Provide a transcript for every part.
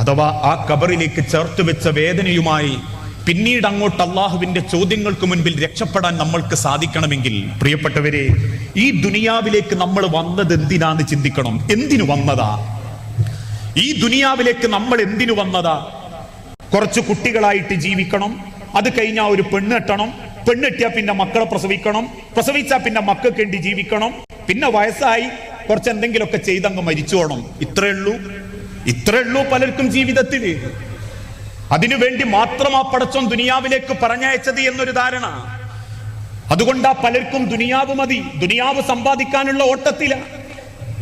അഥവാ ആ കബറിലേക്ക് ചേർത്ത് വെച്ച വേദനയുമായി പിന്നീട് അങ്ങോട്ട് അള്ളാഹുവിന്റെ ചോദ്യങ്ങൾക്ക് മുൻപിൽ രക്ഷപ്പെടാൻ നമ്മൾക്ക് സാധിക്കണമെങ്കിൽ പ്രിയപ്പെട്ടവരെ ഈ ദുനിയാവിലേക്ക് നമ്മൾ വന്നത് എന്തിനാന്ന് ചിന്തിക്കണം. എന്തിനു വന്നതാ? ഈ ദുനിയാവിലേക്ക് നമ്മൾ എന്തിനു വന്നതാ? കുറച്ച് കുട്ടികളായിട്ട് ജീവിക്കണം അത് കഴിഞ്ഞാൽ ഒരു പെണ്ണ് കെട്ടണം പെണ്ണ് കെട്ടിയാൽ പിന്നെ മക്കളെ പ്രസവിക്കണം പ്രസവിച്ചാൽ പിന്നെ മക്കൾക്ക് വേണ്ടി ജീവിക്കണം പിന്നെ വയസ്സായി കുറച്ച് എന്തെങ്കിലുമൊക്കെ ചെയ്തങ്ങ് മരിച്ചു പോകണം ഇത്രേ ഉള്ളൂ. ഇത്രേ ഉള്ളൂ പലർക്കും ജീവിതത്തിൽ അതിനുവേണ്ടി മാത്രം ആ പടച്ചോൻ ദുനിയാവിലേക്ക് പറഞ്ഞയച്ചത് എന്നൊരു ധാരണ. ആ പലർക്കും ദുനിയാവ് മതി. ദുനിയാവ് സമ്പാദിക്കാനുള്ള ഓട്ടത്തില.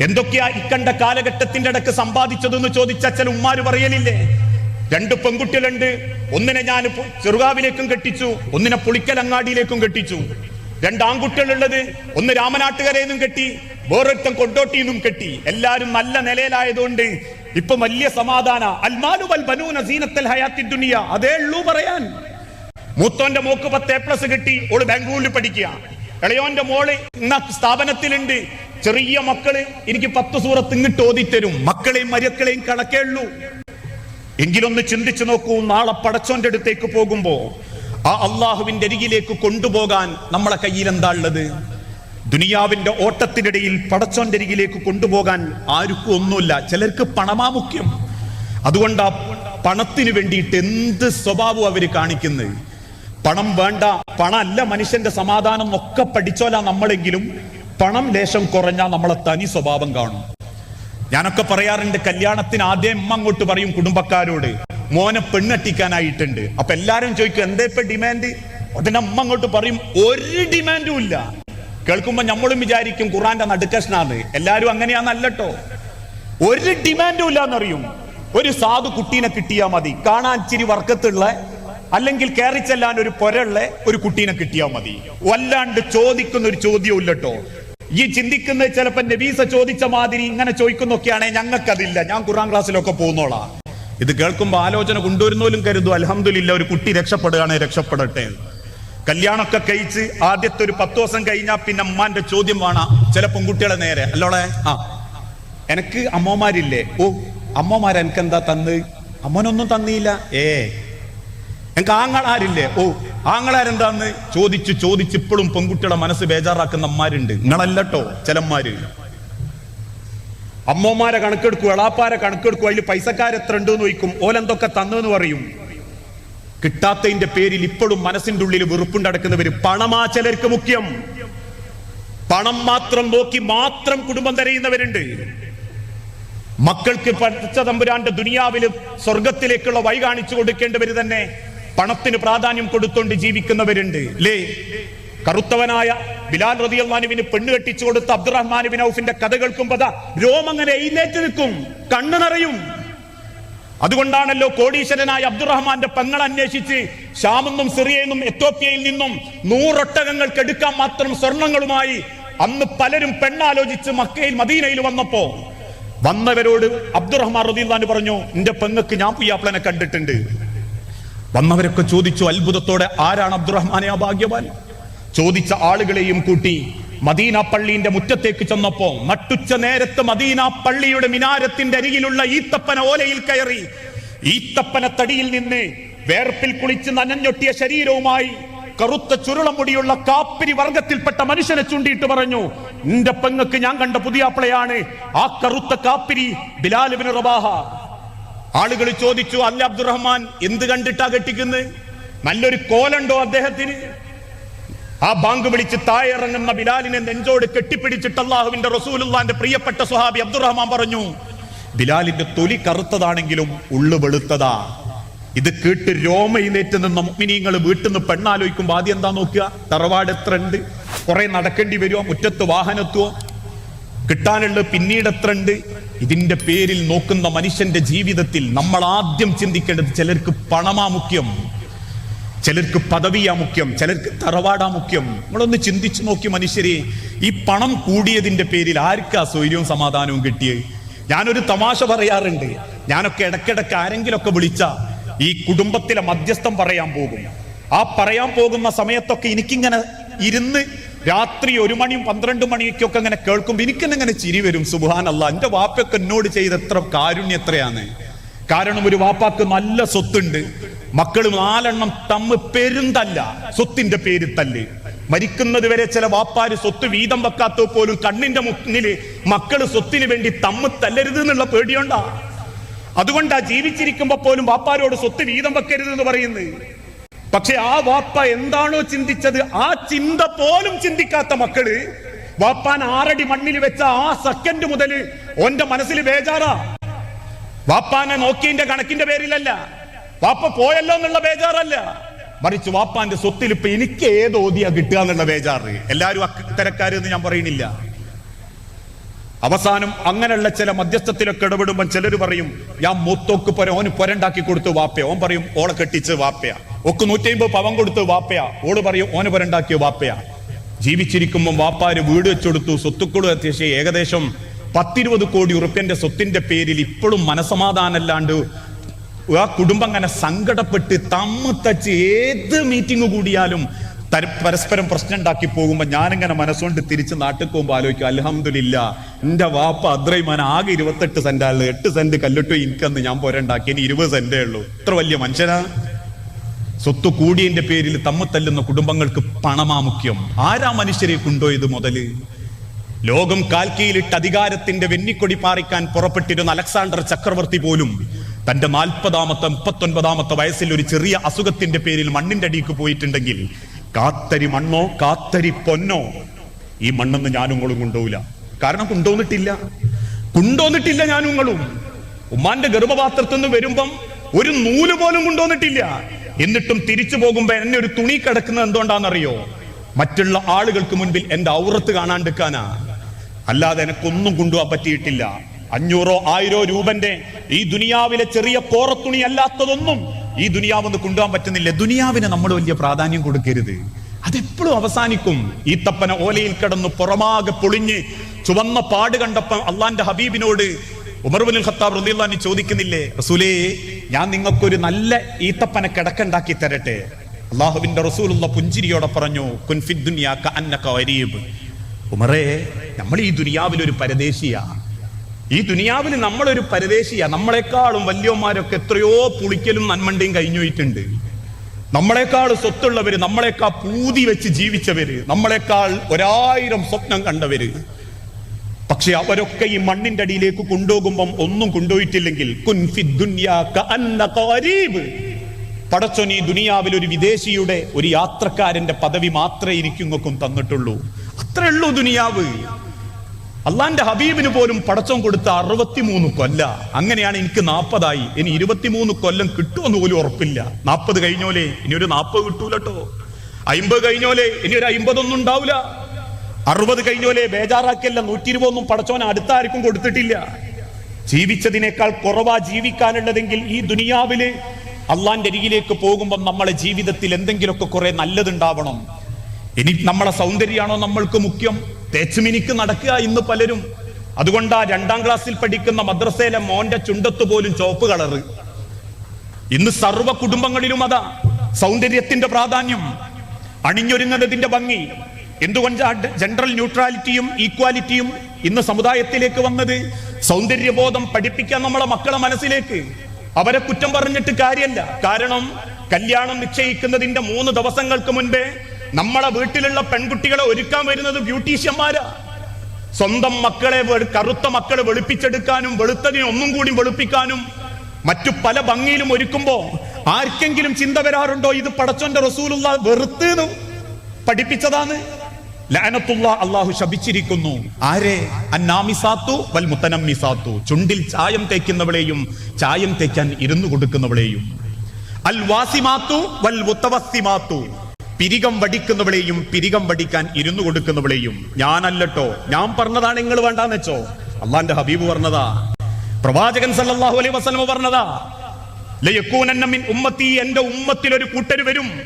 എന്തൊക്കെയാ ഇക്കണ്ട കാലഘട്ടത്തിന്റെ ഇടയ്ക്ക് സമ്പാദിച്ചതെന്ന് ചോദിച്ച ചില ഉമ്മാര് പറയലില്ലേ? രണ്ട് പെൺകുട്ടികളുണ്ട്. ഒന്നിനെ ഞാൻ ചെറുകാവിലേക്കും കെട്ടിച്ചു. ഒന്നിനെ പുളിക്കലങ്ങാടിയിലേക്കും കെട്ടിച്ചു. രണ്ട് ആൺകുട്ടികളുള്ളത്. ഒന്ന് രാമനാട്ടുകരയിൽ നിന്നും കെട്ടി. വേറൊരുത്തം കൊണ്ടോട്ടിയിൽ നിന്നും കെട്ടി. എല്ലാവരും നല്ല നിലയിലായതുകൊണ്ട് ഇപ്പൊ വലിയ സമാധാന. ദുനിയ. അതേ ഉള്ളൂ പറയാൻ. മൂത്തോന്റെ മോക്ക് പത്ത് എ പ്ലസ് കിട്ടി ഓൾ ബാംഗ്ലൂരിൽ പഠിക്കുക ഇളയോന്റെ മോൾ ഇന്ന സ്ഥാപനത്തിലുണ്ട്. ചെറിയ മക്കൾ എനിക്ക് പത്ത് സൂറത്ത് ഇങ്ങോട്ട് ഓതിത്തരും. മക്കളെയും മരക്കളെയും കണക്കേ ഉള്ളൂ. എങ്കിലൊന്ന് ചിന്തിച്ചു നോക്കൂ നാളെ പടച്ചോന്റെ അടുത്തേക്ക് പോകുമ്പോ ആ അള്ളാഹുവിന്റെ അരികിലേക്ക് കൊണ്ടുപോകാൻ നമ്മളെ കയ്യിൽ എന്താ ഉള്ളത്? ദുനിയാവിന്റെ ഓട്ടത്തിനിടയിൽ പടച്ചോണ്ടരികിലേക്ക് കൊണ്ടുപോകാൻ ആർക്കും ഒന്നുമില്ല. ചിലർക്ക് പണമാ മുഖ്യം. അതുകൊണ്ട് ആ പണത്തിന് വേണ്ടിയിട്ട് എന്ത് സ്വഭാവം അവർ കാണിക്കുന്നത്? പണം വേണ്ട പണമല്ല മനുഷ്യന്റെ സമാധാനം ഒക്കെ പഠിച്ചോല നമ്മളെങ്കിലും. പണം ലേശം കുറഞ്ഞാൽ നമ്മളെ തനി സ്വഭാവം കാണും. ഞാനൊക്കെ പറയാറുണ്ട് കല്യാണത്തിന് ആദ്യം അമ്മ അങ്ങോട്ട് പറയും കുടുംബക്കാരോട് മോനെ പെണ്ണട്ടിക്കാനായിട്ടുണ്ട്. അപ്പൊ എല്ലാരും ചോദിക്കും എന്തേ ഇപ്പൊ ഡിമാൻഡ് അതിന്റെ അമ്മ അങ്ങോട്ട് പറയും ഒരു ഡിമാൻഡും ഇല്ല. കേൾക്കുമ്പോ നമ്മളും വിചാരിക്കും ഖുറാന്റെ നടുക്കഷ്ണാന്ന് എല്ലാരും അങ്ങനെയാണെന്നല്ലോ ഒരു ഡിമാൻഡും ഇല്ലാന്നറിയും. ഒരു സാധു കുട്ടീനെ കിട്ടിയാൽ മതി. കാണാൻ ഇച്ചിരി വർക്കത്തുള്ള അല്ലെങ്കിൽ കയറി ചെല്ലാൻ ഒരു പൊരള്ള ഒരു കുട്ടീനെ കിട്ടിയാൽ മതി. വല്ലാണ്ട് ചോദിക്കുന്ന ഒരു ചോദ്യവും ഇല്ലട്ടോ. ഈ ചിന്തിക്കുന്നത് ചിലപ്പോ നബീസ ചോദിച്ച മാതിരി ഇങ്ങനെ ചോദിക്കുന്നൊക്കെയാണെങ്കിൽ ഞങ്ങൾക്കതില്ല. ഞാൻ ഖുറാൻ ക്ലാസ്സിലൊക്കെ പോകുന്നോളാ. ഇത് കേൾക്കുമ്പോ ആലോചന കൊണ്ടുവരുന്നോലും കരുതും. അലഹമില്ല ഒരു കുട്ടി രക്ഷപ്പെടുകയാണെങ്കിൽ രക്ഷപ്പെടട്ടെ. കല്യാണമൊക്കെ കഴിച്ച് ആദ്യത്തെ ഒരു പത്ത് ദിവസം കഴിഞ്ഞാൽ പിന്നെ അമ്മാന്റെ ചോദ്യം വേണം. ചില പെൺകുട്ടികളെ നേരെ. അല്ലോളെ? ആ. എനക്ക് അമ്മമാരില്ലേ? ഓ അമ്മമാർ എനിക്ക് എന്താ തന്ന്? അമ്മനൊന്നും തന്നിയില്ല. ഏ. എനിക്ക് ആങ്ങളാരില്ലേ? ഓ ആങ്ങളാരെന്താന്ന്? ചോദിച്ചു ചോദിച്ച് ഇപ്പോഴും പെൺകുട്ടികളെ മനസ്സ് ബേജാറാക്കുന്ന അമ്മമാരുണ്ട് നിങ്ങളല്ലട്ടോ ചിലന്മാര് അമ്മമാരെ കണക്കെടുക്കും എളാപ്പാരെ കണക്കെടുക്കും അതിൽ പൈസക്കാരെത്ര ഉണ്ടെന്ന് ചോദിക്കും. ഓലെന്തൊക്കെ തന്നു എന്ന് പറയും. കിട്ടാത്തതിന്റെ പേരിൽ ഇപ്പോഴും മനസ്സിന്റെ ഉള്ളിൽ വെറുപ്പുണ്ടടക്കുന്നവര് പണമാ ചിലർക്ക് മുഖ്യം. പണം മാത്രം നോക്കി മാത്രം കുടുംബം തരയുന്നവരുണ്ട്. മക്കൾക്ക് പഠിച്ച തമ്പുരാന്റെ ദുനിയാവിലും സ്വർഗത്തിലേക്കുള്ള വഴി കാണിച്ചു കൊടുക്കേണ്ടവര് തന്നെ പണത്തിന് പ്രാധാന്യം കൊടുത്തോണ്ട് ജീവിക്കുന്നവരുണ്ട്. ലേ കറുത്തവനായ ബിലാൽ റതിയല്ലാനുവിന് പെണ്ണ് കെട്ടിച്ചു കൊടുത്ത അബ്ദുറഹ്മാൻ ബിൻ ഔഫിന്റെ കഥ കേൾക്കുമ്പോൾ രോമങ്ങനെ എഴുന്നേറ്റ് നിൽക്കും. കണ്ണു നിറയും. അതുകൊണ്ടാണല്ലോ കോടീശ്വരനായ അബ്ദുറഹ്മാന്റെ പെങ്ങൾ അന്വേഷിച്ച് ഷാമെന്നും സിറിയെന്നും എത്തോപ്യയിൽ നിന്നും നൂറൊട്ടകങ്ങൾക്ക് എടുക്കാൻ മാത്രം സ്വർണങ്ങളുമായി അന്ന് പലരും പെണ്ണാലോചിച്ച് മക്കയിൽ മദീനയിൽ വന്നപ്പോ വന്നവരോട് അബ്ദുറഹ്മാൻ റദീല്ലാൻ പറഞ്ഞു എന്റെ പെങ്ങക്ക് ഞാൻ പുയ്യാപ്ലനെ കണ്ടിട്ടുണ്ട്. വന്നവരൊക്കെ ചോദിച്ചു അത്ഭുതത്തോടെ ആരാണ് അബ്ദുറഹ്മാനെ ആ ഭാഗ്യവാൻ? ചോദിച്ച ആളുകളെയും കൂട്ടി മദീന പള്ളിന്റെ മുറ്റത്തേക്ക് ചെന്നപ്പോ നട്ടുച്ച നേരത്ത് മദീന പള്ളിയുടെ മിനാരത്തിന്റെ അരികിലുള്ള ഈത്തപ്പന ഓലയിൽ കയറി. ഈത്തപ്പന തടിയിൽ നിന്ന് വേർപ്പിൽ കുളിച്ച് നനഞ്ഞൊട്ടിയ ശരീരവുമായി കറുത്ത ചുരുളമുടിയുള്ള കാപ്പിരി വർഗത്തിൽപ്പെട്ട മനുഷ്യനെ ചൂണ്ടിയിട്ട് പറഞ്ഞു നിന്റെ പെങ്ങക്ക് ഞാൻ കണ്ട പുതിയ പുതിയാപ്പിളയാണ്. ആ കറുത്ത കാപ്പിരി ബിലാലുബിന് റബാഹ. ആളുകൾ ചോദിച്ചു അല്ല അബ്ദുറഹ്മാൻ എന്ത് കണ്ടിട്ടാ കെട്ടിക്കുന്നത് നല്ലൊരു കോലുണ്ടോ അദ്ദേഹത്തിന്? ആ ബാങ്ക് വിളിച്ച് തായിറങ്ങുന്ന ബിലാലിനെ നെഞ്ചോട് കെട്ടിപ്പിടിച്ചിട്ട് അള്ളാഹുവിന്റെ റസൂലുള്ളാന്റെ പ്രിയപ്പെട്ട സുഹാബി അബ്ദുറഹ്മാൻ പറഞ്ഞു ബിലാലിന്റെ തൊലി കറുത്തതാണെങ്കിലും ഉള്ളു വെളുത്തതാ. ഇത് കേട്ട് രോമയിലേറ്റ് നിന്ന മുഗ്മിനീങ്ങൾ വീട്ടിൽ നിന്ന് പെണ്ണാലോചിക്കുമ്പോൾ ആദ്യം എന്താ നോക്കുക? തറവാട് എത്ര ഉണ്ട്? കുറെ നടക്കേണ്ടി വരുമോ മുറ്റത്ത് വാഹനത്തുവോ കിട്ടാനുള്ള പിന്നീട് എത്ര ഉണ്ട്? ഇതിന്റെ പേരിൽ നോക്കുന്ന മനുഷ്യന്റെ ജീവിതത്തിൽ നമ്മൾ ആദ്യം ചിന്തിക്കേണ്ടത് ചിലർക്ക് പണമാ മുഖ്യം. ചിലർക്ക് പദവിയാ മുഖ്യം ചിലർക്ക് തറവാടാ മുഖ്യം. നമ്മളൊന്ന് ചിന്തിച്ചു നോക്കി മനുഷ്യരെ ഈ പണം കൂടിയതിന്റെ പേരിൽ ആർക്കാ സൗര്യവും സമാധാനവും കിട്ടിയത് ഞാനൊരു തമാശ പറയാറുണ്ട്. ഞാനൊക്കെ ഇടയ്ക്കിടയ്ക്ക് ആരെങ്കിലൊക്കെ വിളിച്ച ഈ കുടുംബത്തിലെ മധ്യസ്ഥം പറയാൻ പോകും. ആ പറയാൻ പോകുന്ന സമയത്തൊക്കെ എനിക്കിങ്ങനെ ഇരുന്ന് രാത്രി ഒരു മണിയും പന്ത്രണ്ട് മണിയൊക്കെ അങ്ങനെ കേൾക്കുമ്പോൾ എനിക്കെന്നെ ഇങ്ങനെ ചിരി വരും. സുബാൻ അല്ല എന്റെ വാപ്പൊക്കെ എന്നോട് ചെയ്ത എത്ര കാരുണ്യം എത്രയാണ്. കാരണം ഒരു വാപ്പാക്ക് നല്ല സ്വത്തുണ്ട്. മക്കൾ നാലെണ്ണം തമ്മ് പെരുന്തല്ല. സ്വത്തിന്റെ പേര് തല്ല്. മരിക്കുന്നത് വരെ ചില വാപ്പാര് സ്വത്ത് വീതം വെക്കാത്ത പോലും കണ്ണിന്റെ മുന്നിൽ മക്കൾ സ്വത്തിന് വേണ്ടി തമ്മ് തല്ലരുത് എന്നുള്ള പേടിയുണ്ടാ? അതുകൊണ്ടാ ജീവിച്ചിരിക്കുമ്പോ പോലും വാപ്പാരോട് സ്വത്ത് വീതം വെക്കരുത് എന്ന് പറയുന്നത്. പക്ഷെ ആ വാപ്പ എന്താണോ ചിന്തിച്ചത് ആ ചിന്ത പോലും ചിന്തിക്കാത്ത മക്കൾ വാപ്പാൻ ആറടി മണ്ണിൽ വെച്ച ആ സെക്കൻഡ് മുതൽ ഓന്റെ മനസ്സിൽ ബേജാറാ. വാപ്പാനെ നോക്കിയതിന്റെ കണക്കിന്റെ പേരിലല്ല. വാപ്പ പോയല്ലോ എന്നുള്ള ബേജാറല്ല. മറിച്ച് വാപ്പാന്റെ സ്വത്തിൽ ഇപ്പൊ എനിക്ക് ഏത് ഓതിയാ കിട്ടുക എന്നുള്ള ബേജാറ്. എല്ലാരും അത്തരക്കാരെന്ന് ഞാൻ പറയുന്നില്ല. അവസാനം അങ്ങനെയുള്ള ചില മധ്യസ്ഥത്തിലൊക്കെ ഇടപെടുമ്പോൾ ചിലർ പറയും ഞാൻ മൂത്തോക്ക് പൊര ഓന് പൊരണ്ടാക്കി കൊടുത്തു വാപ്പയ. ഓൻ പറയും ഓളെ കെട്ടിച്ച് വാപ്പയ. ഒക്കെ നൂറ്റമ്പത് പവൻ കൊടുത്ത് വാപ്പയ. ഓൾ പറയും ഓന് പൊരണ്ടാക്കിയ വാപ്പയ. ജീവിച്ചിരിക്കുമ്പോൾ വാപ്പാര് വീട് വെച്ചെടുത്തു സ്വത്തുക്കളും അത്യാവശ്യം ഏകദേശം പത്തിരുപത് കോടി ഉറുപ്പ്യന്റെ സ്വത്തിന്റെ പേരിൽ ഇപ്പോഴും മനസമാധാനമല്ലാണ്ട് ആ കുടുംബം അങ്ങനെ സങ്കടപ്പെട്ട് തമ്മ തച്ച് ഏത് മീറ്റിംഗ് കൂടിയാലും തര- പരസ്പരം പ്രശ്നം ഉണ്ടാക്കി പോകുമ്പോൾ ഞാനിങ്ങനെ മനസ്സുകൊണ്ട് തിരിച്ച് നാട്ടിൽ പോകുമ്പോൾ ആലോചിക്കും അലഹമില്ല എന്റെ വാപ്പ അദ്രൈമാൻ ആകെ ഇരുപത്തെട്ട് സെന്റാണ് എട്ട് സെന്റ് കല്ലിട്ടു ഇൻകന്ന് ഞാൻ പോരണ്ടാക്കി ഇനി ഇരുപത് സെന്റേ ഉള്ളൂ. ഇത്ര വലിയ മനുഷ്യനാ? സ്വത്ത് കൂടിയന്റെ പേരിൽ തമ്മ തല്ലുന്ന കുടുംബങ്ങൾക്ക് പണമാ മുഖ്യം. ആരാ മനുഷ്യരെ കൊണ്ടുപോയത് മുതൽ? ലോകം കാൽക്കീലിട്ട് അധികാരത്തിന്റെ വെന്നിക്കൊടി പാറിക്കാൻ പുറപ്പെട്ടിരുന്ന അലക്സാണ്ടർ ചക്രവർത്തി പോലും തന്റെ നാൽപ്പതാമത്തെ മുപ്പത്തൊൻപതാമത്തെ വയസ്സിൽ ഒരു ചെറിയ അസുഖത്തിന്റെ പേരിൽ മണ്ണിന്റെ അടിക്ക് പോയിട്ടുണ്ടെങ്കിൽ കാത്തരി മണ്ണോ കാത്തരി പൊന്നോ ഈ മണ്ണെന്ന് ഞാനും ഉങ്ങളും കൊണ്ടുപോവില്ല. കാരണം കൊണ്ടുവന്നിട്ടില്ല. കൊണ്ടുവന്നിട്ടില്ല ഞാനും ഉങ്ങളും ഉമ്മാന്റെ ഗർഭപാത്രത്തിൽ നിന്ന് വരുമ്പം ഒരു നൂൽ പോലും കൊണ്ടുവന്നിട്ടില്ല. എന്നിട്ടും തിരിച്ചു പോകുമ്പോ എന്നെ ഒരു തുണി കിടക്കുന്നത് എന്തുകൊണ്ടാണെന്നറിയോ? മറ്റുള്ള ആളുകൾക്ക് മുൻപിൽ എന്റെ ഔറത്ത് കാണാണ്ടിരിക്കാനാ. അല്ലാതെ എനക്കൊന്നും കൊണ്ടുപോകാൻ പറ്റിയിട്ടില്ല. അഞ്ഞൂറോ ആയിരോ രൂപന്റെ ഈ ദുനിയാവിലെ ചെറിയ പോറത്തുണി അല്ലാത്തതൊന്നും ഈ ദുനിയാവ് ഒന്ന് കൊണ്ടുപോകാൻ പറ്റുന്നില്ല. ദുനിയാവിന് നമ്മൾ വലിയ പ്രാധാന്യം കൊടുക്കരുത്. അതെപ്പോഴും അവസാനിക്കും. ഈ തപ്പന ഓലയിൽ കിടന്ന് പുറമാകെ പൊളിഞ്ഞ് ചുവന്ന പാട് കണ്ടപ്പം അള്ളാന്റെ ഹബീബിനോട് ഉമർബുൽ ഖത്താബ് റളിയല്ലാഹു ചോദിക്കുന്നില്ലേ റസൂലേ ഞാൻ നിങ്ങൾക്കൊരു നല്ല ഈത്തപ്പന കിടക്കുണ്ടാക്കി തരട്ടെ? അള്ളാഹുവിന്റെ റസൂലുള്ള പുഞ്ചിരിയോടെ പറഞ്ഞു കുൻഫിദ് ഗരീബ് ഉമറേ നമ്മൾ ഈ ദുനിയാവിൽ ഒരു പരദേശിയാ. ഈ ദുനിയാവിൽ നമ്മളൊരു പരദേശിയാ. നമ്മളെക്കാളും വല്യന്മാരൊക്കെ എത്രയോ പുളിക്കലും നന്മണ്ടയും കഴിഞ്ഞു പോയിട്ടുണ്ട് നമ്മളെക്കാൾ സ്വത്തുള്ളവര് നമ്മളെക്കാൾ പൂതി വെച്ച് ജീവിച്ചവര് നമ്മളെക്കാൾ ഒരായിരം സ്വപ്നം കണ്ടവര്. പക്ഷെ അവരൊക്കെ ഈ മണ്ണിന്റെ അടിയിലേക്ക് കൊണ്ടുപോകുമ്പം ഒന്നും കൊണ്ടുപോയിട്ടില്ലെങ്കിൽ. പടച്ചോൻ ഈ ദുനിയാവിൽ ഒരു വിദേശിയുടെ ഒരു യാത്രക്കാരന്റെ പദവി മാത്രമേ ഇരിക്കുങ്ങൾക്കും തന്നിട്ടുള്ളൂ. അത്രേ ഉള്ളൂ ദുനിയാവ്. അള്ളാന്റെ ഹബീബിന് പോലും പടച്ചം കൊടുത്ത അറുപത്തിമൂന്ന് കൊല്ല. അങ്ങനെയാണ് എനിക്ക് നാൽപ്പതായി ഇനി ഇരുപത്തിമൂന്ന് കൊല്ലം കിട്ടുമെന്ന് പോലും ഉറപ്പില്ല. നാൽപ്പത് കഴിഞ്ഞോലെ? ഇനി ഒരു നാൽപ്പത് കിട്ടൂലട്ടോ. അയിമ്പത് കഴിഞ്ഞോലെ? ഇനി ഒരു അയിമ്പതൊന്നും ഉണ്ടാവില്ല അറുപത് കഴിഞ്ഞോലെ? ബേജാറാക്കിയല്ല നൂറ്റി ഇരുപതൊന്നും പടച്ചോൻ അടുത്ത ആർക്കും കൊടുത്തിട്ടില്ല. ജീവിച്ചതിനേക്കാൾ കുറവാ ജീവിക്കാനുള്ളതെങ്കിൽ ഈ ദുനിയാവിൽ അള്ളാന്റെ അരികിലേക്ക് പോകുമ്പോൾ നമ്മളെ ജീവിതത്തിൽ എന്തെങ്കിലുമൊക്കെ കുറെ നല്ലതുണ്ടാവണം. ഇനി നമ്മളെ സൗന്ദര്യമാണോ നമ്മൾക്ക് മുഖ്യം? തേച്ചുമിനിക്ക് നടക്കുക ഇന്ന് പലരും. അതുകൊണ്ട് ആ രണ്ടാം ക്ലാസ്സിൽ പഠിക്കുന്ന മദ്രസയിലെ മോന്റെ ചുണ്ടത്ത് പോലും ചോപ്പ് കളറ്. ഇന്ന് സർവ കുടുംബങ്ങളിലും അതാ സൗന്ദര്യത്തിന്റെ പ്രാധാന്യം. അണിഞ്ഞൊരുങ്ങുന്നതിന്റെ ഭംഗി. എന്തുകൊണ്ട് ജനറൽ ന്യൂട്രാലിറ്റിയും ഈക്വാലിറ്റിയും ഇന്ന് സമുദായത്തിലേക്ക് വന്നത്? സൗന്ദര്യബോധം പഠിപ്പിക്കാൻ നമ്മളെ മക്കളെ മനസ്സിലേക്ക്. അവരെ കുറ്റം പറഞ്ഞിട്ട് കാര്യമല്ല കാരണം കല്യാണം നിശ്ചയിക്കുന്നതിന്റെ മൂന്ന് ദിവസങ്ങൾക്ക് മുൻപേ നമ്മളെ വീട്ടിലുള്ള പെൺകുട്ടികളെ ഒരുക്കാൻ വരുന്നത് ബ്യൂട്ടീഷ്യന്മാരാ. സ്വന്തം മക്കളെ കറുത്ത മക്കളെ വെളുപ്പിച്ചെടുക്കാനും വെളുത്തതിനെ ഒന്നും കൂടി വെളുപ്പിക്കാനും മറ്റു പല ഭംഗിയിലും ഒരുക്കുമ്പോ ആർക്കെങ്കിലും ചിന്ത വരാറുണ്ടോ? ഇത് പടച്ചോന്റെ റസൂലുള്ള വെറുത്ത് പഠിപ്പിച്ചതാണ്. ലാനത്തുള്ള അള്ളാഹു ശപിച്ചിരിക്കുന്നു. ആരെ? അന്നാമിസാത്തു വൽ മുത്തനമ്മിസാത്തു ചുണ്ടിൽ ചായം തേക്കുന്നവളെയും ചായം തേക്കാൻ ഇരുന്നു കൊടുക്കുന്നവളെയും. അൽ വാസിമാത്തു വൽ മുത്തവസ്സിമാത്തു പിരികം വടിക്കുന്നവളെയും പിരികം വടിക്കാൻ ഇരുന്നു കൊടുക്കുന്നവളെയും ഞാനല്ലട്ടോ. ഞാൻ പറഞ്ഞതാണ് നിങ്ങൾ വേണ്ടാന്ന് വെച്ചോ. അള്ളാന്റെ ഹബീബ് പറഞ്ഞതാ. പ്രവാചകൻ സല്ലാഹു അലൈ വസ്ലമ പറഞ്ഞതാ. എന്റെ ഉമ്മത്തിൽ ഒരു കൂട്ടര് വരും.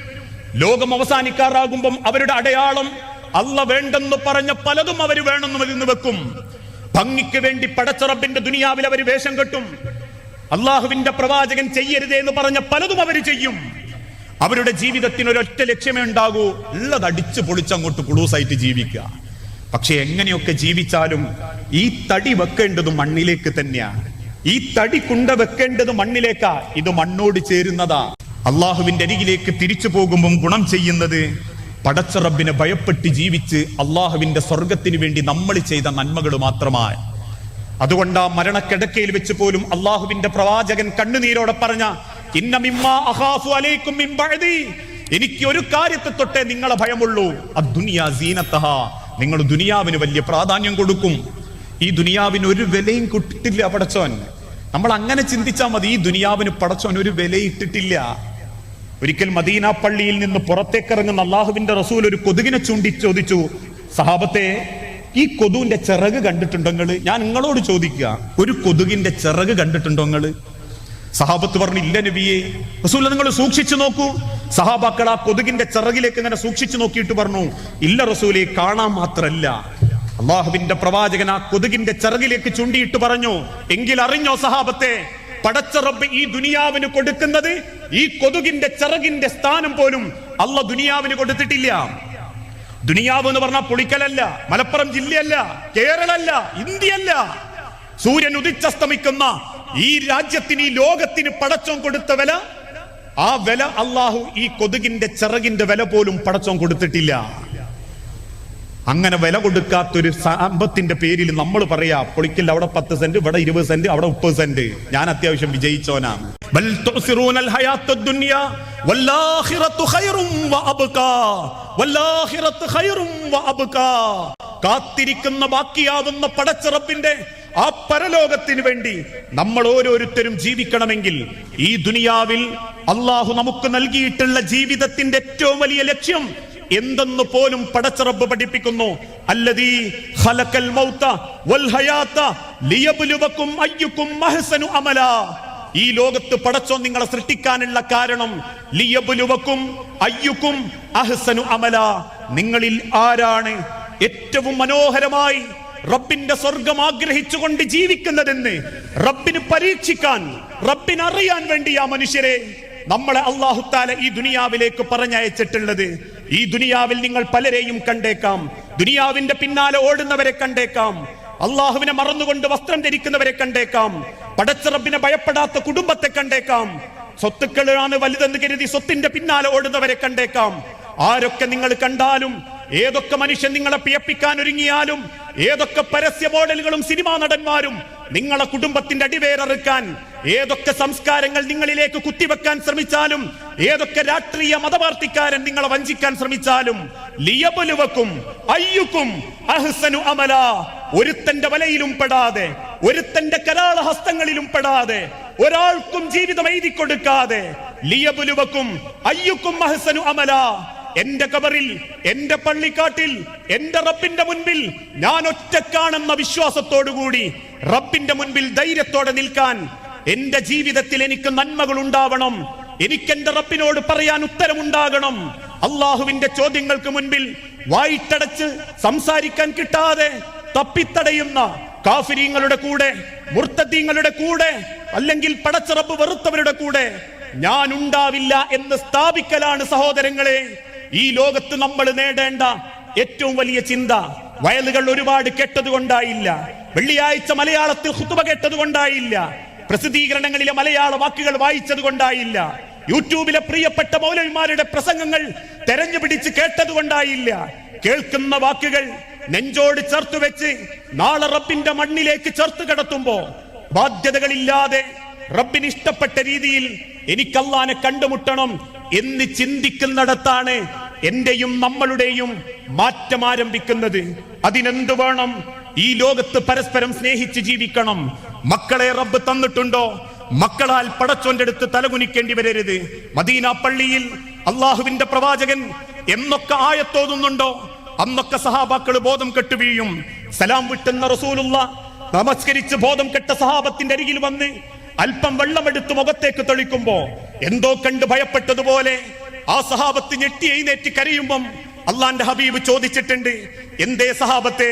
ലോകം അവസാനിക്കാറാകുമ്പം അവരുടെ അടയാളം അല്ല വേണ്ടെന്ന് പറഞ്ഞ പലതും അവർ വേണമെന്ന് ഇരുന്ന് വെക്കും. ഭംഗിക്ക് വേണ്ടി പടച്ചറബിന്റെ ദുനിയാവിൽ അവർ വേഷം കെട്ടും. അള്ളാഹുവിന്റെ പ്രവാചകൻ ചെയ്യരുതേ എന്ന് പറഞ്ഞ പലതും അവർ ചെയ്യും. അവരുടെ ജീവിതത്തിന് ഒരൊറ്റ ലക്ഷ്യമേ ഉണ്ടാകൂ. ഉള്ളത് അടിച്ചു പൊളിച്ചങ്ങോട്ട് കുളൂസായിട്ട് ജീവിക്കുക. പക്ഷെ എങ്ങനെയൊക്കെ ജീവിച്ചാലും ഈ തടി വെക്കേണ്ടത് മണ്ണിലേക്ക് തന്നെയാണ് ഈ തടി കുണ്ട വെക്കേണ്ടത് മണ്ണിലേക്കാ. ഇത് മണ്ണോട് ചേരുന്നതാ. അള്ളാഹുവിന്റെ അരികിലേക്ക് തിരിച്ചു പോകുമ്പം ഗുണം ചെയ്യുന്നത് പടച്ച റബ്ബിനെ ഭയപ്പെട്ട് ജീവിച്ച് അള്ളാഹുവിന്റെ സ്വർഗത്തിന് വേണ്ടി നമ്മൾ ചെയ്ത നന്മകൾ മാത്രമായി. അതുകൊണ്ട് ആ മരണക്കിടക്കയിൽ വെച്ച് പോലും അള്ളാഹുവിന്റെ പ്രവാചകൻ കണ്ണുനീരോടെ പറഞ്ഞ എനിക്ക് ഒരു കാര്യത്തെ തൊട്ടേ നിങ്ങളെ ഭയമുള്ളൂ. അദ്ദുനിയാ സീനത്തഹ. നിങ്ങൾ ദുനിയാവിന് വലിയ പ്രാധാന്യം കൊടുക്കും. ഈ ദുനിയാവിന് ഒരു വിലയും കിട്ടിട്ടില്ല പടച്ചോൻ. നമ്മൾ അങ്ങനെ ചിന്തിച്ചാൽ മതി ഈ ദുനിയാവിന് പടച്ചോൻ ഒരു വില ഇട്ടിട്ടില്ല. ഒരിക്കൽ മദീന പള്ളിയിൽ നിന്ന് പുറത്തേക്ക് ഇറങ്ങുന്ന അള്ളാഹുവിന്റെ റസൂൽ ഒരു കൊതുകിനെ ചൂണ്ടി ചോദിച്ചു സഹാബത്തെ ഈ കൊതുവിന്റെ ചിറക് കണ്ടിട്ടുണ്ടോ ഞാൻ നിങ്ങളോട് ചോദിക്കുക ഒരു കൊതുകിന്റെ ചിറക് കണ്ടിട്ടുണ്ടോ സഹാബത്ത് പറഞ്ഞു ഇല്ല നബിയെ റസൂൽ നിങ്ങൾ സൂക്ഷിച്ചു നോക്കൂ. സഹാബാക്കൾ ആ കൊതുകിന്റെ ചിറകിലേക്ക് ഇങ്ങനെ സൂക്ഷിച്ചു നോക്കിയിട്ട് പറഞ്ഞു ഇല്ല റസൂലെ കാണാൻ മാത്രല്ല. അള്ളാഹുവിന്റെ പ്രവാചകൻ ആ കൊതുകിന്റെ ചിറകിലേക്ക് ചൂണ്ടിയിട്ട് പറഞ്ഞു എങ്കിൽ അറിഞ്ഞോ സഹാബത്തെ പടച്ച റബ്ബ് ഈ ദുനിയാവിന് കൊടുക്കുന്നത് ഈ കൊതുകിന്റെ ചിറകിന്റെ സ്ഥാനം പോലും അല്ല ദുനിയാവിന് കൊടുത്തിട്ടില്ല. ദുനിയാവ് എന്ന് പറഞ്ഞാൽ പുളിക്കലല്ല മലപ്പുറം ജില്ലയല്ല കേരളല്ല ഇന്ത്യയല്ല. സൂര്യൻ ഉദിച്ചസ്തമിക്കുന്ന ഈ രാജ്യത്തിന് ഈ ലോകത്തിന് പടച്ചോൻ കൊടുത്ത വില ആ വില അള്ളാഹു ഈ കൊതുകിന്റെ ചിറകിന്റെ വില പോലും പടച്ചോൻ കൊടുത്തിട്ടില്ല. അങ്ങനെ വില കൊടുക്കാത്തൊരു സമ്പത്തിന്റെ പേരിൽ നമ്മൾ പറയാ പൊളിക്കൽ അവിടെ പത്ത് സെന്റ് ഇവിടെ ഇരുപത് സെന്റ് അവിടെ മുപ്പത് സെന്റ്. ഞാൻ അത്യാവശ്യം വിജയിച്ചോനാണ് കാത്തിരിക്കുന്ന ബാക്കിയാവുന്ന പടച്ചറപ്പിന്റെ ആ പരലോകത്തിന് വേണ്ടി നമ്മൾ ഓരോരുത്തരും ജീവിക്കണമെങ്കിൽ ഈ ദുനിയാവിൽ അള്ളാഹു നമുക്ക് നൽകിയിട്ടുള്ള ജീവിതത്തിന്റെ ഏറ്റവും വലിയ ലക്ഷ്യം എന്തെന്ന് പോലും പടച്ചറബ് പഠിപ്പിക്കുന്നു. അല്ലദീ ഖലക്കൽ മൗത വൽ ഹയാത ലിയബ്ലുവക്കും അമല. ഈ ലോകത്ത് പടച്ചോ നിങ്ങളെ സൃഷ്ടിക്കാനുള്ള കാരണം ലിയബുലുവക്കും അയ്യുക്കും അഹ്സനു അമല. നിങ്ങളിൽ ആരാണ് ഏറ്റവും മനോഹരമായി റബ്ബിന്റെ സ്വർഗം ആഗ്രഹിച്ചുകൊണ്ട് ജീവിക്കുന്നതെന്ന് റബ്ബിന് പരീക്ഷിക്കാൻ റബ്ബിന് അറിയാൻ വേണ്ടി ആ മനുഷ്യരെ നമ്മളെ അള്ളാഹുത്താല ഈ ദുനിയാവിലേക്ക് പറഞ്ഞയച്ചിട്ടുള്ളത്. ഈ ദുനിയാവിൽ നിങ്ങൾ പലരെയും കണ്ടേക്കാം. ദുനിയാവിന്റെ പിന്നാലെ ഓടുന്നവരെ കണ്ടേക്കാം. അള്ളാഹുവിനെ മറന്നുകൊണ്ട് വസ്ത്രം ധരിക്കുന്നവരെ കണ്ടേക്കാം. പടച്ച റബ്ബിനെ ഭയപ്പെടാത്ത കുടുംബത്തെ കണ്ടേക്കാം. സ്വത്തുക്കളാണ് വലുതെന്ന് കരുതി സ്വത്തിന്റെ പിന്നാലെ ഓടുന്നവരെ കണ്ടേക്കാം. ആരൊക്കെ നിങ്ങൾ കണ്ടാലും ഏതൊക്കെ മനുഷ്യൻ നിങ്ങളെ പിയപ്പിക്കാൻ ഒരുങ്ങിയാലും ഏതൊക്കെ പരസ്യ മോഡലുകളും സിനിമാ നടന്മാരും നിങ്ങളെ കുടുംബത്തിന്റെ അടിവേററുക്കാൻ ഏതൊക്കെ സംസ്കാരങ്ങൾ നിങ്ങളിലേക്ക് കുത്തിവെക്കാൻ ശ്രമിച്ചാലും ഏതൊക്കെ രാഷ്ട്രീയ മതപാർട്ടിക്കാരൻ നിങ്ങളെ വഞ്ചിക്കാൻ ശ്രമിച്ചാലും ലിയബലുവക്കും അയ്യുക്കും അഹ്സനു അമല. ഒരുത്തന്റെ വലയിലും പെടാതെ ഒരുത്തന്റെ കരാള ഹസ്തങ്ങളിലും പെടാതെ ഒരാൾക്കും ജീവിതം എഴുതി കൊടുക്കാതെ ലിയബുലുവക്കും അയ്യുക്കും അഹ്സനു അമല. എന്റെ കബറിൽ എന്റെ പള്ളിക്കാട്ടിൽ എന്റെ റബ്ബിന്റെ മുൻപിൽ ഞാൻ ഒറ്റക്കാണെന്ന വിശ്വാസത്തോടുകൂടി റബ്ബിന്റെ മുൻപിൽ ധൈര്യത്തോടെ നിൽക്കാൻ എന്റെ ജീവിതത്തിൽ എനിക്ക് നന്മകൾ ഉണ്ടാവണം. എനിക്ക് എന്റെ റബ്ബിനോട് പറയാൻ ഉത്തരമുണ്ടാകണം. അള്ളാഹുവിന്റെ ചോദ്യങ്ങൾക്ക് മുൻപിൽ വായിട്ടടച്ച് സംസാരിക്കാൻ കിട്ടാതെ തപ്പിത്തടയുന്ന കാഫിരീങ്ങളുടെ കൂടെ മുർത്തദ്ദീങ്ങളുടെ കൂടെ അല്ലെങ്കിൽ പടച്ചറപ്പ് വെറുത്തവരുടെ കൂടെ ഞാൻ ഉണ്ടാവില്ല എന്ന് സ്ഥാപിക്കലാണ് സഹോദരങ്ങളെ. ഈ ലോകത്ത് നമ്മൾ നേടേണ്ട ഏറ്റവും വലിയ ചിന്ത വയലുകൾ ഒരുപാട് കെട്ടത് കൊണ്ടായില്ല വെള്ളിയാഴ്ച മലയാളത്തിൽ ഹുത്തുബ കേട്ടത് കൊണ്ടായില്ല പ്രസിദ്ധീകരണങ്ങളിലെ മലയാള വാക്കുകൾ വായിച്ചത് കൊണ്ടായില്ല യൂട്യൂബിലെ പ്രിയപ്പെട്ട മൗലവിമാരുടെ പ്രസംഗങ്ങൾ തെരഞ്ഞു പിടിച്ച് കേട്ടത് കൊണ്ടായില്ല കേൾക്കുന്ന വാക്കുകൾ നെഞ്ചോട് ചേർത്ത് വെച്ച് നാളെ റബ്ബിന്റെ മണ്ണിലേക്ക് ചേർത്ത് കിടത്തുമ്പോ ബാധ്യതകളില്ലാതെ റബ്ബിന് ഇഷ്ടപ്പെട്ട രീതിയിൽ എനിക്കല്ലാനെ കണ്ടുമുട്ടണം എന്ന് ചിന്തിക്കുന്നിടത്താണ് എന്റെയും നമ്മളുടെയും മാറ്റം ആരംഭിക്കുന്നത്. അതിനെന്ത് വേണം? ഈ ലോകത്ത് പരസ്പരം സ്നേഹിച്ച് ജീവിക്കണം. മക്കളെ റബ്ബ് തന്നിട്ടുണ്ടോ? മക്കളാൽ പടച്ചോന്റെ അടുത്ത് തലകുനിക്കേണ്ടി വരരുത്. മദീന പള്ളിയിൽ അള്ളാഹുവിന്റെ പ്രവാചകൻ എന്നൊക്കെ ആയത്തോതുന്നുണ്ടോ? അന്നൊക്കെ സഹാബാക്കൾ ബോധം കെട്ടു വീഴും. സലാം വിട്ടുന്ന റസൂലുള്ള നമസ്കരിച്ച് ബോധം കെട്ട സഹാബത്തിന്റെ അരികിൽ വന്ന് അല്പം വെള്ളമെടുത്ത് മുഖത്തേക്ക് തെളിക്കുമ്പോ എന്തോ കണ്ട് ഭയപ്പെട്ടതുപോലെ ആ സഹാബത്ത് ഞെട്ടി എഴുന്നേറ്റ് കരയുമ്പം അള്ളാന്റെ ഹബീബ് ചോദിച്ചിട്ടുണ്ട് എന്തേ സഹാബത്തെ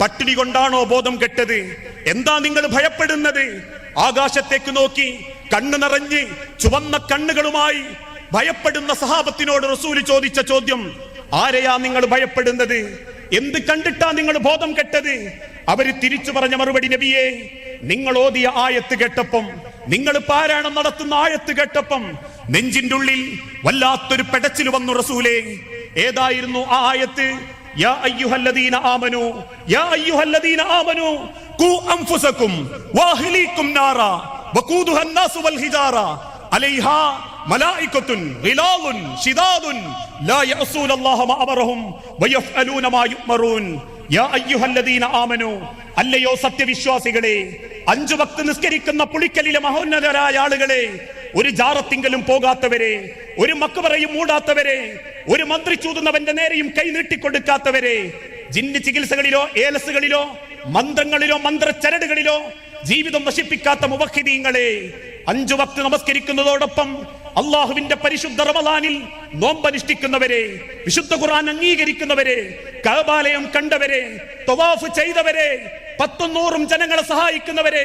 പട്ടിണി കൊണ്ടാണോ ബോധം കെട്ടത്? എന്താ നിങ്ങൾ ഭയപ്പെടുന്നത്? ആകാശത്തേക്ക് നോക്കി കണ്ണു നിറഞ്ഞ് ചുവന്ന കണ്ണുകളുമായി ഭയപ്പെടുന്ന സഹാബത്തിനോട് റസൂൽ ചോദിച്ച ചോദ്യം ആരെയാ നിങ്ങൾ ഭയപ്പെടുന്നത്? എന്ത് കണ്ടിട്ടാ നിങ്ങൾ ബോധം കെട്ടത്? അവർ തിരിച്ചു പറഞ്ഞ മറുപടി നബിയെ നിങ്ങൾ ഓതിയ ആയത്ത് കേട്ടപ്പം നിങ്ങൾ പാരായണം നടത്തുന്ന ആയത്ത് കേട്ടപ്പം നെഞ്ചിന്റെ ഉള്ളിൽ വല്ലാത്തൊരു പെടച്ചിൽ വന്നു റസൂലേ. ഏതായിരുന്നു ആ ആയത്ത്? യാ അയ്യുഹല്ലദീന ആമനു യാ അയ്യുഹല്ലദീന ആമനു നാറ വൽ അലൈഹാ മലായിക്കത്തുൻ ഗിലാലുൻ ശിദാദുൻ ലാ യഅസൂന മാ അമറഹും വയഫ്അലൂന മാ യുമറൂൻ യാ അയ്യുഹല്ലദീന ആമനു. അല്ലയോ സത്യവിശ്വാസികളെ അഞ്ചു വക്ത് നിസ്കരിക്കുന്ന പുളിക്കലിലെ മഹോന്നതരായ ആളുകളെ ഒരു ജാറത്തിങ്കലും പോകാത്തവരെ ഒരു മക്കുപറയും മൂടാത്തവരെ ഒരു മന്ത്രി ചൂതുന്നവന്റെ നേരെയും കൈ നീട്ടിക്കൊടുക്കാത്തവരെ ജിന്ന് ചികിത്സകളിലോ ഏലസുകളിലോ മന്ത്രങ്ങളിലോ മന്ത്രചരടുകളിലോ ജീവിതം നശിപ്പിക്കാത്ത മുവഹിദീങ്ങളെ അഞ്ചു വക്ത് നമസ്കരിക്കുന്നതോടൊപ്പം അള്ളാഹുവിന്റെ പരിശുദ്ധ റമദാനിൽ നോമ്പനുഷ്ഠിക്കുന്നവരെ വിശുദ്ധ ഖുർആൻ അംഗീകരിക്കുന്നവരെ കബാലയം കണ്ടവരെ തവാഫ് ചെയ്തവരെ പത്തും നൂറും ജനങ്ങളെ സഹായിക്കുന്നവരെ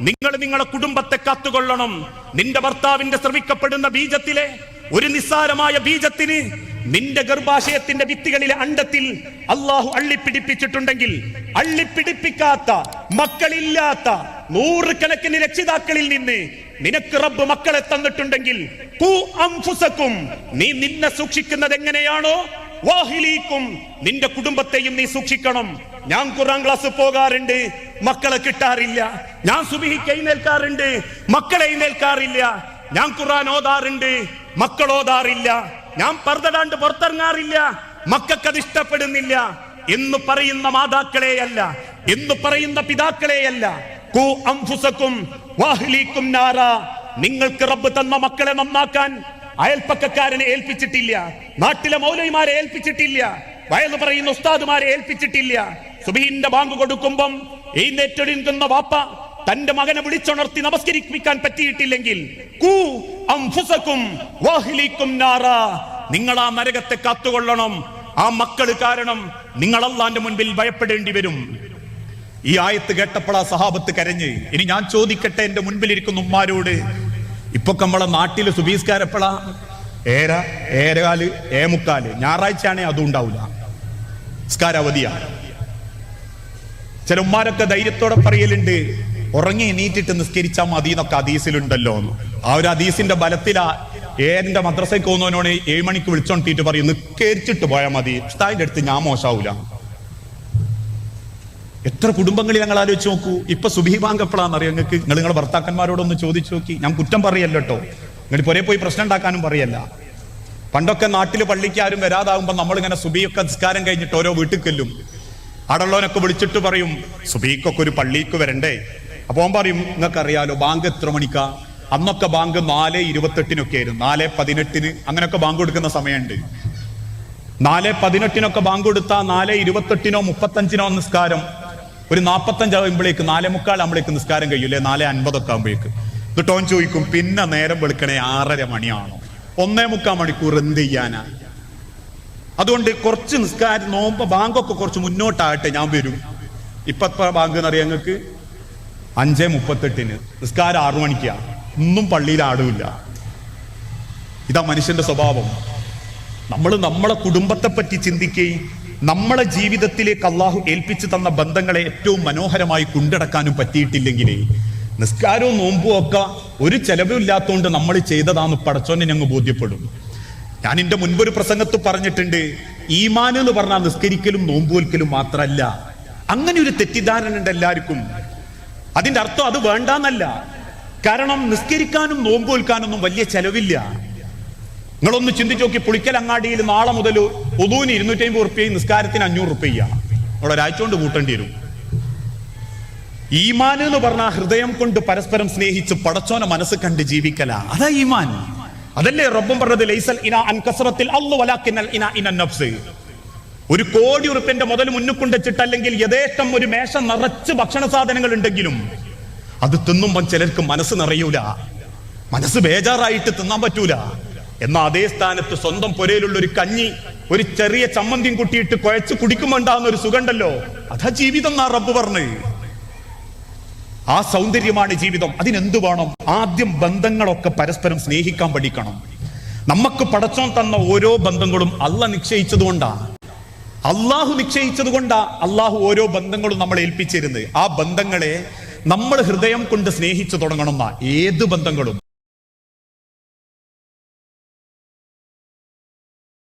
നിങ്ങൾ നിങ്ങളുടെ കുടുംബത്തെ കാത്തുകൊള്ളണം. നിന്റെ ഭർത്താവിന്റെ ശ്രമിക്കപ്പെടുന്ന ബീജത്തിലെ ഒരു നിസ്സാരമായ ബീജത്തിന് നിന്റെ ഗർഭാശയത്തിന്റെ ഭിത്തികളിലെ അണ്ടത്തിൽ അള്ളാഹു അള്ളിപ്പിടിപ്പിച്ചിട്ടുണ്ടെങ്കിൽ അള്ളിപ്പിടിപ്പിക്കാത്ത മക്കളില്ലാത്ത നൂറുകണക്കിന് രക്ഷിതാക്കളിൽ നിന്ന് നിനക്ക് റബ്ബ് മക്കളെ തന്നിട്ടുണ്ടെങ്കിൽ നീ നിന്നെ സൂക്ഷിക്കുന്നത് എങ്ങനെയാണോ? വാഹിലീക്കും നിന്റെ കുടുംബത്തെയും നീ സൂക്ഷിക്കണം. ഞാൻ ഖുറാൻ ക്ലാസ് പോകാറുണ്ട് മക്കളെ കിട്ടാറില്ല. ഞാൻ സുബിഹിക്ക് എഴുന്നേൽക്കാറുണ്ട് മക്കളെ എഴുന്നേൽക്കാറില്ല. ഞാൻ ഖുറാൻ ഓതാറുണ്ട് മക്കൾ ഓതാറില്ല. ഞാൻ പർദ്ദടാണ്ട് പുറത്തിറങ്ങാറില്ല മക്കൾക്ക് ഇഷ്ടപ്പെടുന്നില്ല. എന്ന് പറയുന്ന മാതാക്കളെയല്ല എന്ന് പറയുന്ന പിതാക്കളെയല്ല. വാഹ്ലീക്കും നാറ. നിങ്ങൾക്ക് റബ്ബ് തന്ന മക്കളെ നന്നാക്കാൻ അയൽപ്പക്കക്കാരനെ ഏൽപ്പിച്ചിട്ടില്ല. നാട്ടിലെ മൗലവിമാരെ ഏൽപ്പിച്ചിട്ടില്ല. വയൽ പറയുന്ന ഉസ്താദുമാരെ ഏൽപ്പിച്ചിട്ടില്ല. സുബീന്റെ ബാങ്ക് കൊടുക്കുമ്പം എഴുന്നേറ്റൊഴുകുന്ന വാപ്പ തന്റെ മകനെ വിളിച്ചുണർത്തി നമസ്കരിപ്പിക്കാൻ പറ്റിയിട്ടില്ലെങ്കിൽ കൂ നാറ. നിങ്ങൾ ആ നരകത്തെ കാത്തുകൊള്ളണം. ആ മക്കൾ കാരണം നിങ്ങൾ മുൻപിൽ ഭയപ്പെടേണ്ടി വരും. ഈ ആയത്ത് കേട്ടപ്പോൾ ആ സഹാബത്ത് കരഞ്ഞ് ഇനി ഞാൻ ചോദിക്കട്ടെ എന്റെ മുൻപിലിരിക്കുന്ന ഉമ്മാരോട്. ഇപ്പൊ നമ്മളെ നാട്ടിൽ സുബീസ്കാരപ്പള? ഏര ഏരകാൽ ഏമുക്കാൽ. ഞായറാഴ്ചയാണെ അതും ഉണ്ടാവില്ല സ്കാരാവധിയാ ചില ഉമ്മാരൊക്കെ ധൈര്യത്തോടെ പറയലുണ്ട് ഉറങ്ങി എണീറ്റിട്ട് നിസ്കരിച്ചാൽ മതി എന്നൊക്കെ അതീസിലുണ്ടല്ലോ ആ ഒരു അതീസിന്റെ ബലത്തിലാ ഏതിന്റെ മദ്രസയ്ക്ക് പോകുന്നവനോട് ഏഴ് മണിക്ക് വിളിച്ചോണ്ടിട്ട് പറയും നിസ്കരിച്ചിട്ട് പോയാൽ മതി. ഉസ്താദിന്റെ അടുത്ത് ഞാൻ മോശാവൂല. എത്ര കുടുംബങ്ങളിൽ ഞങ്ങൾ ആലോചിച്ച് നോക്കൂ? ഇപ്പൊ സുബി അറിയാം നിങ്ങൾക്ക് നിങ്ങൾ നിങ്ങളുടെ ഭർത്താക്കന്മാരോടൊന്ന് ചോദിച്ചു നോക്കി. ഞാൻ കുറ്റം പറയല്ലോ കേട്ടോ നിങ്ങൾ പുരേ പോയി പ്രശ്നം ഉണ്ടാക്കാനും പറയല്ല. പണ്ടൊക്കെ നാട്ടിൽ പള്ളിക്ക് ആരും വരാതാകുമ്പോൾ നമ്മളിങ്ങനെ സുബിയൊക്കെ നിസ്കാരം കഴിഞ്ഞിട്ട് ഓരോ വീട്ടിൽ ചെല്ലും. അടള്ളവനൊക്കെ വിളിച്ചിട്ട് പറയും സുബീക്കൊക്കെ ഒരു പള്ളിക്ക് വരണ്ടേ? അപ്പോൾ അവൻ പറയും നിങ്ങൾക്ക് അറിയാലോ ബാങ്ക് എത്ര മണിക്കാ? അന്നൊക്കെ ബാങ്ക് നാല് ഇരുപത്തെട്ടിനൊക്കെ ആയിരുന്നു. നാല് പതിനെട്ടിന് അങ്ങനെയൊക്കെ ബാങ്ക് കൊടുക്കുന്ന സമയമുണ്ട്. നാല് പതിനെട്ടിനൊക്കെ ബാങ്ക് കൊടുത്താൽ നാല് ഇരുപത്തെട്ടിനോ മുപ്പത്തഞ്ചിനോ നിസ്കാരം. ഒരു നാൽപ്പത്തഞ്ചാകുമ്പോഴേക്ക് നാലേ മുക്കാൽ ആകുമ്പോഴേക്ക് നിസ്കാരം കഴിയൂലേ? നാലേ അൻപതൊക്കെ ആകുമ്പോഴേക്ക് എന്നിട്ട് ഓൻ ചോദിക്കും പിന്നെ നേരം വെളുക്കണേ ആറര മണിയാണോ? ഒന്നേ മുക്കാൽ മണിക്കൂർ എന്ത് ചെയ്യാനാ? അതുകൊണ്ട് കുറച്ച് നിസ്കാരം നോമ്പ് ബാങ്കൊക്കെ കുറച്ച് മുന്നോട്ടാകട്ടെ ഞാൻ വരും. ഇപ്പത്തെ ബാങ്ക് എന്നറിയാം ഞങ്ങൾക്ക് അഞ്ചേ മുപ്പത്തെട്ടിന്. നിസ്കാരം ആറു മണിക്കാ. ഒന്നും പള്ളിയിൽ ആടുമില്ല ഇതാ മനുഷ്യന്റെ സ്വഭാവം. നമ്മൾ നമ്മളെ കുടുംബത്തെ പറ്റി ചിന്തിക്കുകയും നമ്മളെ ജീവിതത്തിലേക്ക് അള്ളാഹു ഏൽപ്പിച്ചു തന്ന ബന്ധങ്ങളെ ഏറ്റവും മനോഹരമായി കൊണ്ടടക്കാനും പറ്റിയിട്ടില്ലെങ്കിൽ നിസ്കാരവും നോമ്പും ഒക്കെ ഒരു ചെലവും ഇല്ലാത്തതുകൊണ്ട് നമ്മൾ ചെയ്തതാന്ന് പടച്ചോനെ ഞങ്ങൾ ബോധ്യപ്പെടും. ഞാൻ എന്റെ മുൻപൊരു പ്രസംഗത്ത് പറഞ്ഞിട്ടുണ്ട് ഈമാൻ എന്ന് പറഞ്ഞാൽ നിസ്കരിക്കലും നോമ്പുവൽക്കലും മാത്രമല്ല അങ്ങനെ ഒരു തെറ്റിദ്ധാരണ ഉണ്ട് എല്ലാവർക്കും. അതിന്റെ അർത്ഥം അത് വേണ്ടാന്നല്ല. കാരണം നിസ്കരിക്കാനും നോമ്പുവൽക്കാനൊന്നും വലിയ ചെലവില്ല. നിങ്ങളൊന്ന് ചിന്തിച്ചു നോക്കി. പുളിക്കൽ അങ്ങാടിയിൽ നാളെ മുതൽ പൊതുവിന് ഇരുന്നൂറ്റി അമ്പത് റുപ്യ നിസ്കാരത്തിന് അഞ്ഞൂറ് റുപ്യ അവിടെ ഒരാഴ്ചകൊണ്ട് കൂട്ടേണ്ടി വരും. ഈമാൻ എന്ന് പറഞ്ഞാൽ ഹൃദയം കൊണ്ട് പരസ്പരം സ്നേഹിച്ച് പടച്ചോനെ മനസ്സ് കണ്ട് ജീവിക്കല. അതാ ഈമാൻ. അതല്ലേ റബ്ബും പറഞ്ഞത് ലൈസൽ ഇന അൻകസറത്തിൽ നഫ്സ്. ഒരു കോടി ഉറുപ്പിന്റെ മുതൽ മുന്നിൽ കൊണ്ടുവച്ചിട്ട് അല്ലെങ്കിൽ യഥേഷ്ടം ഒരു മേശം നിറച്ച് ഭക്ഷണ സാധനങ്ങൾ ഉണ്ടെങ്കിലും അത് തിന്നുമ്പോൾ ചിലർക്ക് മനസ്സ് നിറയൂല. മനസ്സ് ബേജാറായിട്ട് തിന്നാൻ പറ്റൂല. എന്നാ അതേ സ്ഥാനത്ത് സ്വന്തം പുരയിലുള്ള ഒരു കഞ്ഞി ഒരു ചെറിയ ചമ്മന്തിയും കുട്ടിയിട്ട് കുഴച്ച് കുടിക്കുമുണ്ടാകുന്ന ഒരു സുഖണ്ടല്ലോ അതാ ജീവിതം എന്നാ റബ്ബ് പറഞ്ഞു. ആ സൗന്ദര്യമാണ് ജീവിതം. അതിനെന്തു വേണം? ആദ്യം ബന്ധങ്ങളൊക്കെ പരസ്പരം സ്നേഹിക്കാൻ പഠിക്കണം. നമുക്ക് പടച്ചോൻ തന്ന ഓരോ ബന്ധങ്ങളും അല്ല നിശ്ചയിച്ചതുകൊണ്ടാണ് അള്ളാഹു നിശ്ചയിച്ചത് കൊണ്ടാ അള്ളാഹു ഓരോ ബന്ധങ്ങളും നമ്മളെ ഏൽപ്പിച്ചിരുന്നത്. ആ ബന്ധങ്ങളെ നമ്മൾ ഹൃദയം കൊണ്ട് സ്നേഹിച്ചു തുടങ്ങണം ഏത് ബന്ധങ്ങളും.